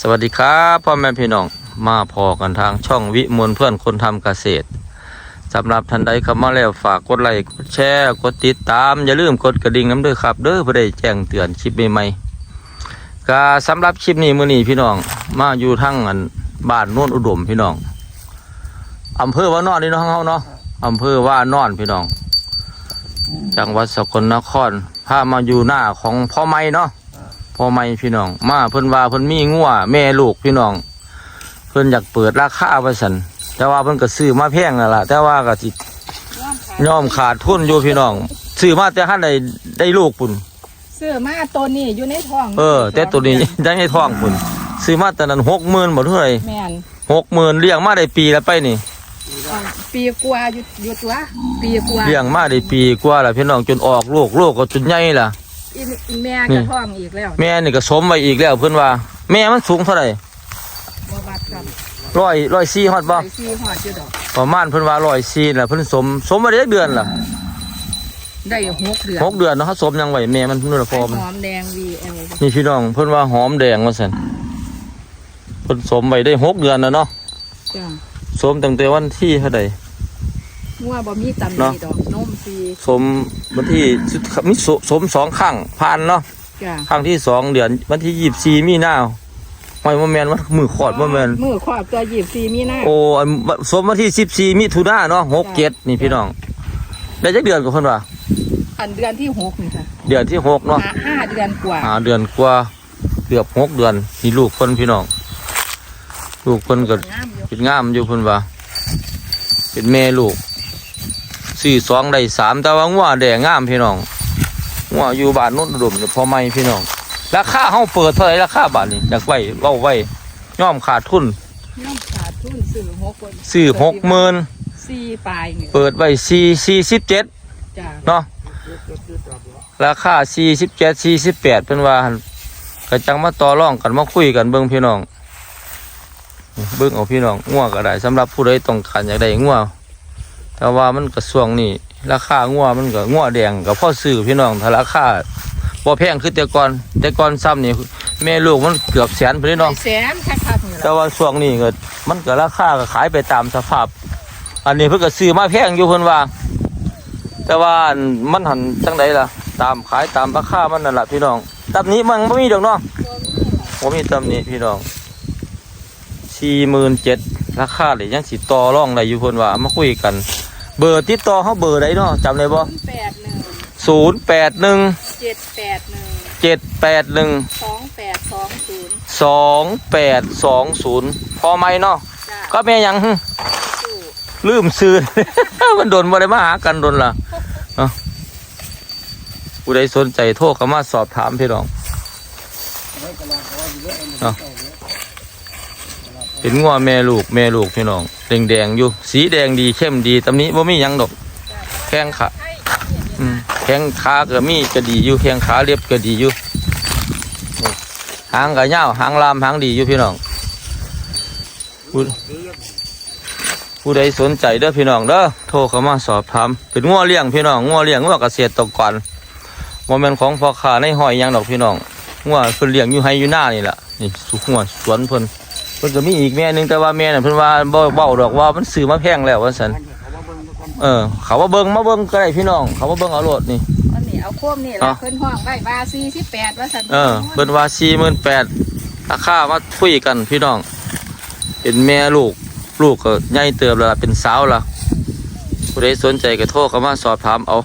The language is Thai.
สวัสดีครับพ่อแม่พี่น้องมาพอกันทางช่องวิมลเพื่อนคนทำเกษตรสำหรับท่านใดเข้ามาแล้วฝากกดไลค์กดแชร์กดติดตามอย่าลืมกดกระดิ่งน้ำด้วยครับ เด้อเพื่อได้แจ้งเตือนคลิปใหม่ๆก็สำหรับคลิปนี้มื้อนี้พี่น้อง มาอยู่ทั้งอันบ้านโน่นอุดมพี่น้องอำเภอว่านอนนี่เนาะเฮาเนาะอำเภอว่านอนพี่น้อง จังหวัดสกลนครพามาอยู่หน้าของพ่อไม้เนาะ พ่อไม่พี่น้อง มาเพิ่นว่าเพิ่นมีงัวแม่ลูกพี่น้อง เพิ่นอยากเปิดราคาไว้สันแต่ว่าเพิ่นก็ซื้อมาแพงนั่นล่ะแต่ว่าก็สิยอมขาดทุนอยู่พี่น้องซื้อมาแต่ท่านใดได้ลูกปุ่นเสื้อมาตัวนี้อยู่ในท้อง เออ แต่ตัวนี้ได้ให้ท้องปุ่นซื้อมาแต่นั้นหกหมื่นบ่เท่าไหร่แม่นหกหมื่นเลี้ยงมาได้ปีแล้วไปนี่เอาปีกว่าอยู่อยู่ตัวปีกว่าเลี้ยงมาได้ปีกว่าแล้วพี่น้องจนออกลูกลูกก็จนใหญ่ล่ะ อีอีแม่นี่ก็ท้องอีกแล้วแม่นี่ก็สมไว้อีกแล้วเพิ่นว่า แม่มันสูงเท่าไหร่บ่บัดครับร้อยร้อยสี่ฮอดบ่ไปซีหอดอยู่ดอก ประมาณเพิ่นว่าร้อยสี่ล่ะเพิ่นสมสมมาได้เดือนล่ะได้หกเดือนหกเดือนเนาะเขาสมยังไหวแม่มันนู่นละพอมัน หอมแดง VL นี่พี่น้องเพิ่นว่าหอมแดงว่าซั่นเพิ่นสมไว้ได้หกเดือนแล้วเนาะจ้ะ สมตั้งแต่วันที่เท่าใด งัวบ่มีตำหเนาะนิดอกนมฟรีสมวันที่มีสสมสองครั้งผ่านเนาะจ้ะครั้งที่สองเดือนวันที่ยี่สิบสี่มีนาไม่ว่าแมนว่ามือขอดว่าแมนมือขอบตัว24มีนาโอ้อันสมวันที่สิบสี่มิถุนาเนาะหกเจ็ดนี่พี่น้องได้จักเดือนกับเพิ่นว่าอันเดือนที่หกนี่ค่ะเดือนที่หกเนาะห้าห้าเดือนกว่าหาเดือนกว่าเกือบหกเดือนนี่ลูกเพิ่นพี่น้องลูกเพิ่นก็งามอยู่เป็นงามอยู่เพิ่นว่าเป็นแม่ลูก สี่สองได้สามแต่ว่างัวแดงงามพี่น้องงัวอยู่บ้านโนุ่นอุดมเนี่ยพอไม่พี่น้อง ราคาเฮาเปิดเท่าไหร่ราคาบาทนี่อยากไว้เว้าไว้ย่อมขาดทุนน้ำขาดทุนซื้อหกคนซื้อหกหมื่นสี่ปลายนี่เปิดไว้สี่สี่สิบเจ็ดจ้ะเนาะราคาสี่สิบเจ็ดสี่สิบแปดเพิ่นว่าหั่นก็จังมาต่อรองกันมาคุยกันเบิ่งพี่น้องเบิ่งเอาพี่น้องงัวก็ได้สำหรับผู้ใดต้องการอยากได้งัว แต่ว่ามันก็ช่วงนี้ราคางัวมันก็งัวแดงก็พอซื้อพี่น้องถ้าราคาบ่แพงคือแต่ก่อนแต่ก่อนซ้ำนี่แม่ลูกมันเกือบแสนพี่น้องแสนคักๆนี่แต่ล่ะว่าช่วงนี้ก็มันก็ราคาก็ขายไปตามสภาพ อันนี้เพิ่นก็ซื้อมาแพงอยู่เพิ่นว่า แต่ว่าอันมันหันจังไดล่ะ ตามขายตามราคามันนั่นล่ะพี่น้องตำนี้มันบ่มีดอกเนาะบ่มีตำนี้พี่น้อง47,000ราคาเลยยังสิต่อรองได้อยู่เพิ่นว่ามาคุยกัน เบอร์ติดต่อเฮาเบอร์ใดเนาะจำได้บ่ศูนย์แปดหนึ่ง081เจ็ดแปดหนึ่ง781สองแปดสองศูนย์สองแปดสองศูนย์พอไหมเนาะจ้าก็แม่หยังหึสู้ลืมซื้อ มันโดนบ่ได้มาหากันโดนล่ะเนาะผู้ใดสนใจโทรเข้ามาสอบถามพี่น้อง เนาะ เป็นงัวแม่ลูกแม่ลูกพี่น้องแดงแดงอยู่ สีแดงดีเข้มดีตำนี้บ่ามียังดอกแข้งขาแข้งขาก็มีก็ดีอยู่แข้งขาเรียบก็ดีอยู่หางก็ยาหางลามหางดีอยู่พี่น้องผู้ผู้ใดสนใจเด้อพี่น้องเด้อโทรเข้ามาสอบถามเป็นงัวเลี้ยงพี่น้องงัวเลี้ยงงัวเกษตรกรโมเมนของพ่อค้าในหอยยังดอกพี่น้องงัวเพิ่นเลี้ยงอยู่ไฮอยู่หน้านี่แหละนี่สุงัวสวนเพิ่น พิ่นก็มีอีกแม่หนึงแต่ว่าแม่น่ะเพิ่นว่าบ่เว้าดอกว่ามันซื้อมาแพงแล้วว่าซั่นเออ เขาว่าเบิ่งมาเบิ่งก็ได้พี่น้อง เขาว่าเบิ่งเอาโลดนี่ อันนี้เอาโคมนี่อ๋ละอเพิ่นห้องไว้ว่าสี่สิบแปดว่าสันเออเบิ่นว่าสี่หมื่นแปดราคามาคุยกันพี่น้อง เป็นแม่ลูก ลูกก็ใหญ่เติบแล้วล่ะเป็นสาวและผู้ใดสนใจก็โทรเข้ามาสอบถามเอา